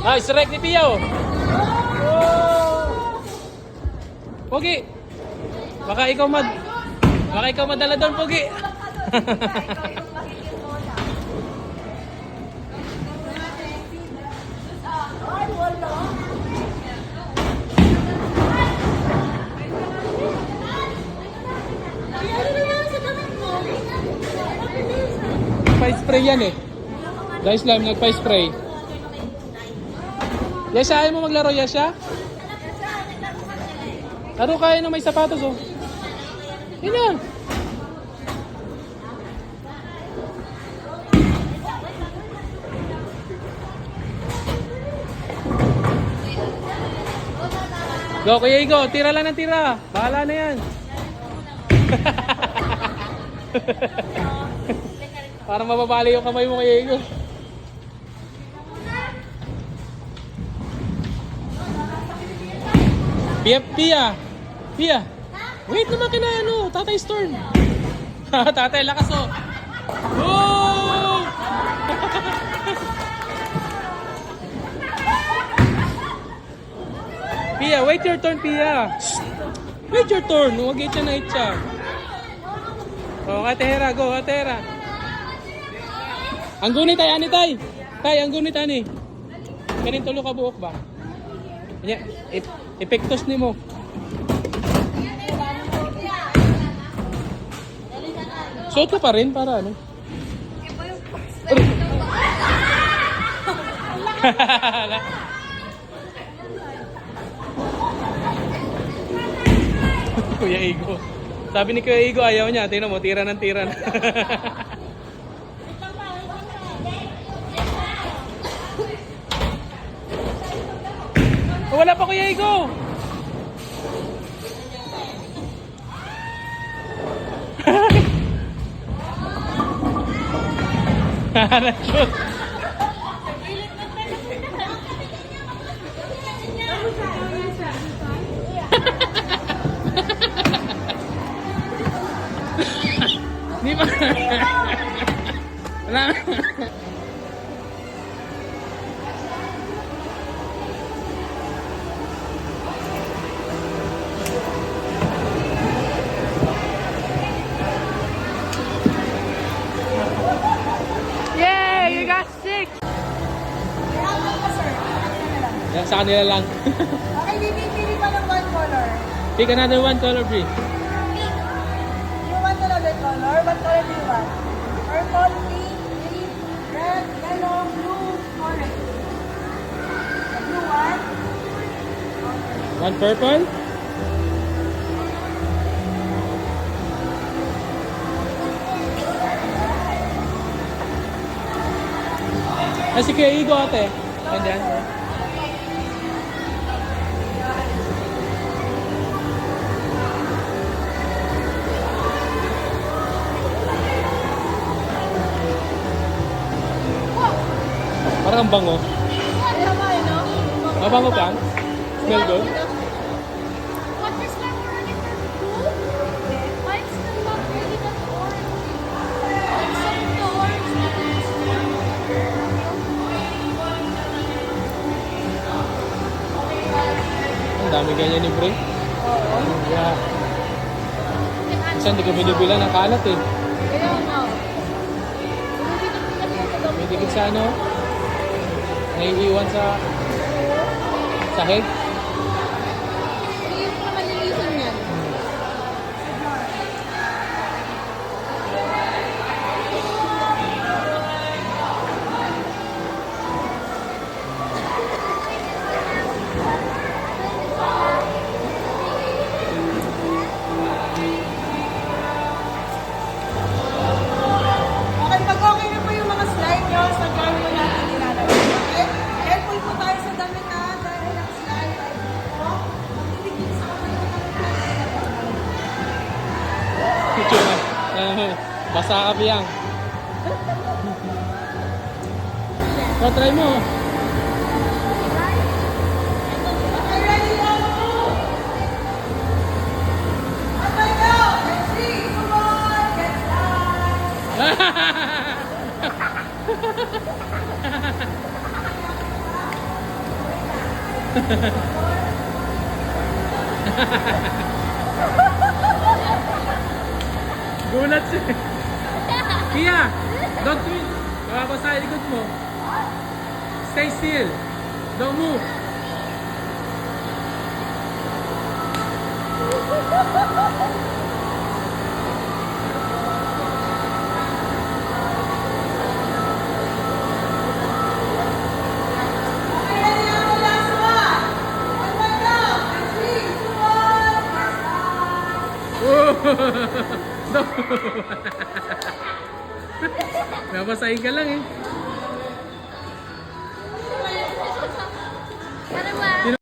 Ah, strike ni Pia oh. Pogi. Baka ikaw mad Baka ikaw madala doon, Pogi. Nagpa-spray yan eh. Guys, lime, nagpa-spray. Yasha, ayaw mo maglaro, Yasha? Laro kaya na may sapatos, oh. Yun na. Go, Kuya Igo. Tira lang ng tira. Bahala na yan. Parang mababali yung kamay mo, Kuya Igo. Pia, Pia. Pia. Wait naman ka na ano, Tatay Storm. tatay, lakas oh. Oh! Pia, wait your turn, Pia. Wait your turn. Huwag itcha na itcha. Oh, Katehera, go, Katehera. Ang gunit tay, ani tay. Tay, ang gunit ani. Kanin tulo ka buok ba? Kanya, ep- epektos ni mo. Suot pa rin para ano? Kuya Igo. Sabi ni Kuya Igo, ayaw niya. Tingnan mo, tira ng tira Wala pa Kuya Igo. Shoot. Di ba? Wala. Yay! Sa kanila lang. Okay, bibili pa ng one color. Pick another one color, Brie. You want another color? What color do you want? Purple, pink, green, red, yellow, blue, orange. The blue one? One purple. Ah, si Kuya Igo ate. Andyan. Parang ang bango. Mabango pa? Smell good? Ang dami ganyan ni Bray. Oo. Yeah. Minsan hindi ko binibilan ng kalat eh. Kaya nga. May dikit sa ano? Naiiwan sa sahig. Basa ka biyang. So, try mo. Gulat siya. Kia, don't twist. Makabasa sa likod mo. Stay still. Don't move. No. Nabasahin ka lang eh. Ano?